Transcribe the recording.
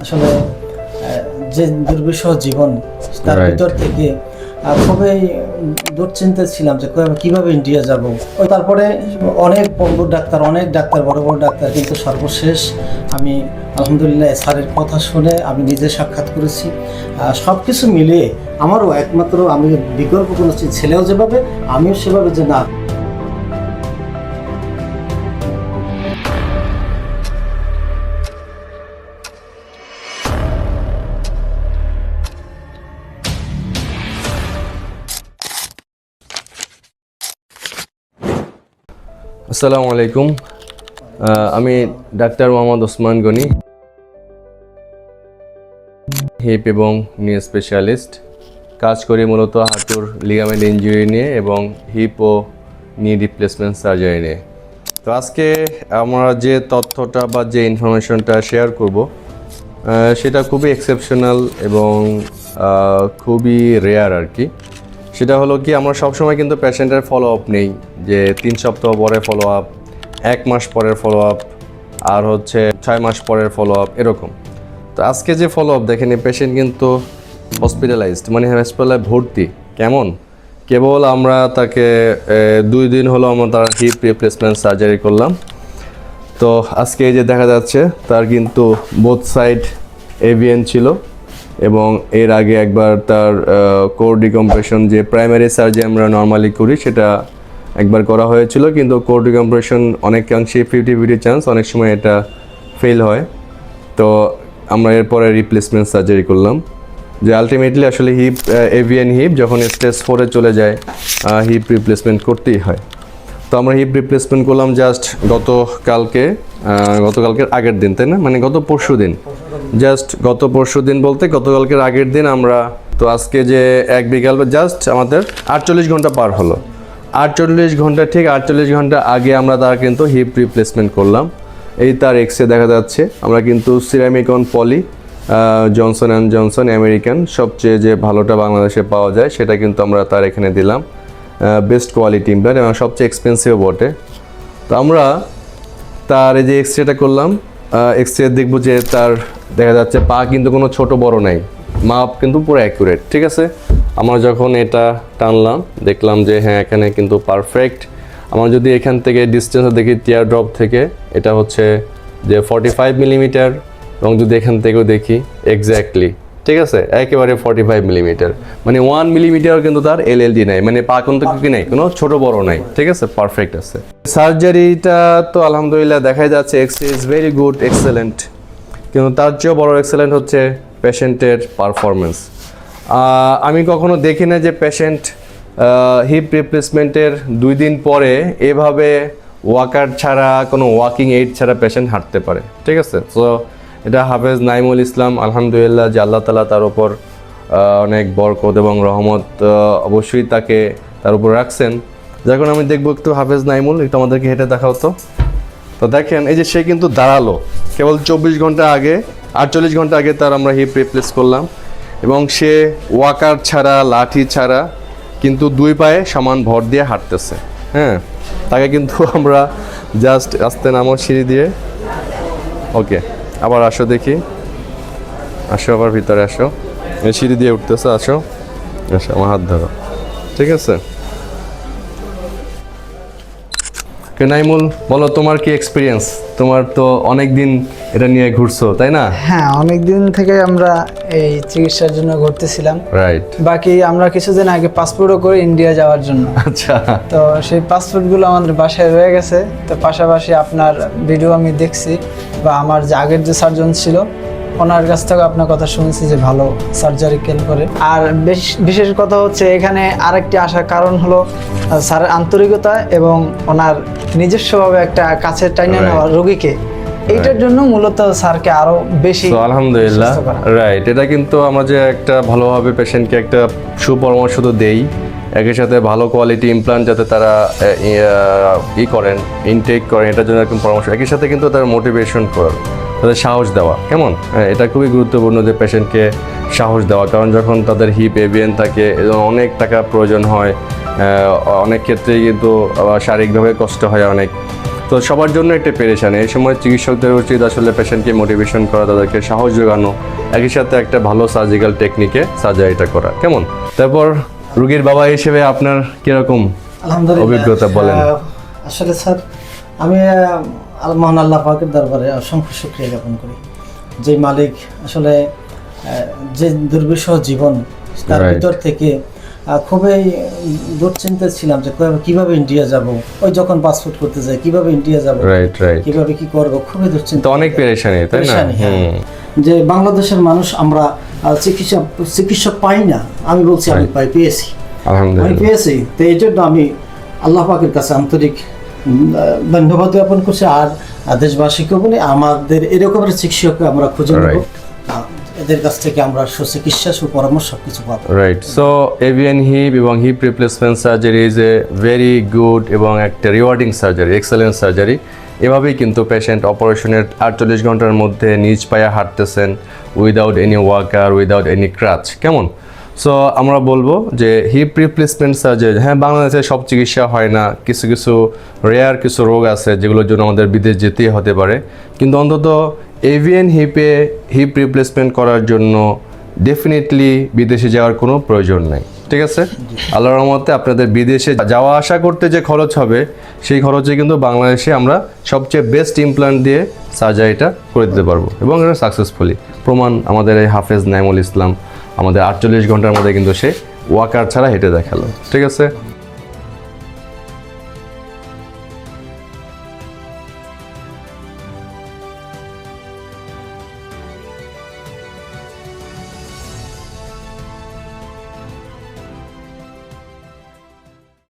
আসলে যে দুর্বিষহ জীবন তার ভিতর থেকে খুবই দুশ্চিন্তা ছিলাম যে কিভাবে- কীভাবে ইন্ডিয়া যাব। ওই তারপরে অনেক বন্ধু ডাক্তার অনেক ডাক্তার বড় বড় ডাক্তার কিন্তু সর্বশেষ আমি আলহামদুলিল্লাহ স্যারের কথা শুনে আমি নিজে সাক্ষাৎ করেছি। সব কিছু মিলিয়ে আমারও একমাত্র আমি বিকল্প কোনো ছেলেও যেভাবে আমিও সেভাবে যে না। আসসালামু আলাইকুম। আমি ডাক্তার মোহাম্মদ ওসমান গনি হিপ এবং নি স্পেশালিস্ট কাজ করি মূলত হাঁটুর লিগামেন্ট ইঞ্জুরি নিয়ে এবং হিপ ও নি রিপ্লেসমেন্ট সার্জারি নিয়ে। তো আজকে আমরা যে তথ্যটা বা যে ইনফরমেশনটা শেয়ার করব সেটা খুবই এক্সেপশনাল এবং খুবই রেয়ার আর কি। সেটা হলো কি, আমরা সবসময় কিন্তু পেশেন্টের ফলো আপ নেই, যে তিন সপ্তাহ পরে ফলো আপ এক মাস পরের ফলো আপ আর হচ্ছে ছয় মাস পরের ফলো আপ এরকম। তো আজকে যে ফলো আপ দেখেন পেশেন্ট কিন্তু হসপিটালাইজড মানে হাসপাতালে ভর্তি, কেমন? কেবল আমরা তাকে দুই দিন হলো আমরা তার হিপ রিপ্লেসমেন্ট সার্জারি করলাম। তো আজকে এই যে দেখা যাচ্ছে, তার কিন্তু বোথ সাইড এভিএন ছিল। এবং এর আগে একবার তার কোর ডিকম্প্রেশন যে প্রাইমারি সার্জারি আমরা নর্মালি করি, সেটা একবার করা হয়েছিল, কিন্তু কোর ডিকম্প্রেশন অনেকাংশে ফিফটি ফিফটি চান্স অনেক সময় এটা ফেল হয়। তো আমরা এরপরে রিপ্লেসমেন্ট সার্জারি করলাম, যে আলটিমেটলি আসলে হিপ এভিএন হিপ যখন স্টেজ ফোরে চলে যায় হিপ রিপ্লেসমেন্ট করতেই হয়। তো আমরা হিপ রিপ্লেসমেন্ট করলাম জাস্ট গতকালকে গতকালকের আগের দিন, তাই না? মানে গত পরশু দিন। জাস্ট গত পরশু দিন বলতে গতকালকের আগের দিন আমরা, তো আজকে যে এক বিকাল জাস্ট আমাদের আটচল্লিশ ঘণ্টা পার হলো। আটচল্লিশ ঘণ্টা, ঠিক আটচল্লিশ ঘণ্টা আগে আমরা তার কিন্তু হিপ রিপ্লেসমেন্ট করলাম। এই তার এক্সরে দেখা যাচ্ছে। আমরা কিন্তু সিরামিকন poly Johnson and Johnson American সবচেয়ে যে ভালোটা বাংলাদেশে পাওয়া যায়, সেটা কিন্তু আমরা তার এখানে দিলাম। বেস্ট কোয়ালিটি ইমপ্ল্যান্ট এবং সবচেয়ে এক্সপেন্সিভ বটে। তো আমরা তার এই যে এক্সরেটা করলাম এক্সরে দেখব যে তার দেখা যাচ্ছে পা কিন্তু কোনো ছোট বড় নাই, মাপ কিন্তু পুরো অ্যাকুরেট ঠিক আছে? আমরা যখন এটা টানলাম, দেখলাম যে হ্যাঁ এখানে কিন্তু পারফেক্ট আমার যদি এখান থেকে ডিস্টেন্স দেখি টিয়ার ড্রপ থেকে, এটা হচ্ছে যে ফর্টি ফাইভ মিলিমিটার এবং যদি এখান থেকেও দেখি এক্স্যাক্টলি ঠিক আছে? একেবারে ফর্টি ফাইভ মিলিমিটার মানে ওয়ান মিলিমিটার কিন্তু তার এল এল ডি নাই মানে পা কিন্তু কি নাই, কোনো ছোট বড় নাই, ঠিক আছে? পারফেক্ট আছে। সার্জারিটা তো আলহামদুলিল্লাহ দেখাই যাচ্ছে X is very good excellent কিন্তু তার চেয়েও বড় এক্সেলেন্ট হচ্ছে পেশেন্টের পারফরমেন্স আমি কখনো দেখি না যে পেশেন্ট হিপ রিপ্লেসমেন্টের দুই দিন পরে এভাবে ওয়াকার ছাড়া কোনো ওয়াকিং এইড ছাড়া পেশেন্ট হাঁটতে পারে। ঠিক আছে? তো এটা হাফেজ নাইমুল ইসলাম আলহামদুলিল্লাহ যে আল্লাহ তালা তার আহ, অনেক বরকত এবং রহমত অবশ্যই তাকে তার উপর রাখছেন। যখন আমি দেখব একটু হাফেজ নাইমুল একটু আমাদেরকে হেঁটে দেখাও তো। তো দেখেন এই যে সে কিন্তু দাঁড়াল। কেবল চব্বিশ ঘণ্টা আগে, আটচল্লিশ ঘণ্টা আগে তার আমরা হিপ রিপ্লেস করলাম এবং সে ওয়াকার ছাড়া, লাঠি ছাড়া কিন্তু দুই পায়ে সমান ভর দিয়ে হাঁটতেছে। হ্যাঁ তাকে কিন্তু আমরা জাস্ট আস্তে নামো সিঁড়ি দিয়ে। ওকে আবার আসো দেখি। আসো আবার ভিতরে আসো। সিঁড়ি দিয়ে উঠতেছে, আসো। আসো, আমার হাত ধরো। ঠিক আছে? কে নাইমুল বলো তোমার কি এক্সপিরিয়েন্স তোমার তো অনেক দিন এটা নিয়ে ঘুরছো তাই না? হ্যাঁ অনেক দিন থেকে আমরা এই চিকিৎসার জন্য ঘুরতেছিলাম। রাইট বাকি আমরা কিছুদিন আগে পাসপোর্টও করে ইন্ডিয়া যাওয়ার জন্য। আচ্ছা। তো সেই পাসপোর্টগুলো আমাদের বাসায় রয়ে গেছে। তো পাশাপাশি আপনার ভিডিও আমি দেখছি বা আমার যে আগের যে সার্জন ছিল ওনার কাছ থেকে আপনার কথা শুনছি যে ভালো সার্জারি কেন করে। আর বেশ- বিশেষ কথা হচ্ছে এখানে আরেকটি আসার কারণ হলো স্যারের আন্তরিকতা এবং ওনার নিজস্বভাবে একটা কাছে টাইনে নেওয়া রোগীকে। এইটার জন্য মূলত স্যারকে আরও বেশি আলহামদুলিল্লাহ। রাইট এটা কিন্তু আমরা যে একটা ভালোভাবে পেশেন্টকে একটা সুপরামর্শ তো দেই। একই সাথে ভালো কোয়ালিটি ইমপ্লান্ট যাতে তারা ই- করেন ইনটেক করেন এটার জন্য এরকম পরামর্শ। একই সাথে কিন্তু তার মোটিভেশন করা তাদের সাহস দেওয়া। কেমন? হ্যাঁ, এটা খুবই গুরুত্বপূর্ণ যে পেশেন্টকে সাহস দেওয়া। কারণ যখন তাদের হিপ এভিএন থাকে অনেক টাকা প্রয়োজন হয় অনেক ক্ষেত্রেই কিন্তু শারীরিকভাবে কষ্ট হয় অনেক। তো সবার জন্য একটা পেরেশানি। এই সময় চিকিৎসকদের উচিত আসলে পেশেন্টকে মোটিভেশন করা তাদেরকে সাহস যোগানো একই সাথে একটা ভালো সার্জিক্যাল টেকনিকে সার্জারিটা করা। কেমন? তারপর রুগীর বাবা হিসেবে আপনার কীরকম অভিজ্ঞতা বলেন। আসলে স্যার আমি মহান আল্লাহ পাকের দরবারে অসংখ্য শুক্রিয়া জ্ঞাপন করি। যে মালিক আসলে যে দুর্বিষহ জীবন তার ভিতর থেকে খুবই দুশ্চিন্তায় ছিলাম যে কিভাবে- ইন্ডিয়া যাব ওই যখন পাসপোর্ট করতে যাই কীভাবে ইন্ডিয়া যাব রাইট রাইট কীভাবে কি করব খুবই দুশ্চিন্তা অনেক পেরেশানি তাই না? হ্যাঁ। যে বাংলাদেশের মানুষ আমরা চিকিৎসা চিকিৎসক পাই না আমি বলছি আমি পাই পেয়েছি। আমি আলহামদুলিল্লাহ। পেয়েছি। তো এই জন্য আমি আল্লাহ পাকের কাছে আন্তরিক ধন্যবাদ জ্ঞাপন করছি আর দেশবাসীকে বলে আমাদের এরকমের চিকিৎসক আমরা খুঁজে নেব। এদের কাছ থেকে আমরা সুচিকিৎসা সুপরামর্শ সব কিছু পাবো। রাইট সো এভিয়ান হিপ এবং hip replacement surgery is a very good এবং একটা রিওয়ার্ডিং সার্জারি এক্সেলেন্ট সার্জারি এভাবেই কিন্তু পেশেন্ট অপারেশনের আটচল্লিশ ঘণ্টার মধ্যে নিজ পায়ে হাঁটতেছেন without any walker without any crutch কেমন? সো আমরা বলব যে হিপ রিপ্লেসমেন্ট সার্জারি হ্যাঁ বাংলাদেশে সব চিকিৎসা হয় না, কিছু কিছু রেয়ার কিছু রোগ আছে যেগুলোর জন্য আমাদের বিদেশ যেতেই হতে পারে। কিন্তু অন্তত এভিয়ান হিপে হিপ রিপ্লেসমেন্ট করার জন্য ডেফিনেটলি বিদেশে যাওয়ার কোনো প্রয়োজন নাই। ঠিক আছে? আল্লাহর রহমতে আপনাদের বিদেশে যাওয়া, আসা করতে যে খরচ হবে, সেই খরচে কিন্তু বাংলাদেশে আমরা সবচেয়ে বেস্ট ইমপ্লান্ট দিয়ে সার্জারিটা করে দিতে পারব এবং এটা সাকসেসফুলি প্রমাণ আমাদের এই হাফেজ নাইমুল ইসলাম আমাদের আটচল্লিশ ঘণ্টার মধ্যে কিন্তু সে ওয়াকার ছাড়া হেঁটে দেখাল। ঠিক আছে?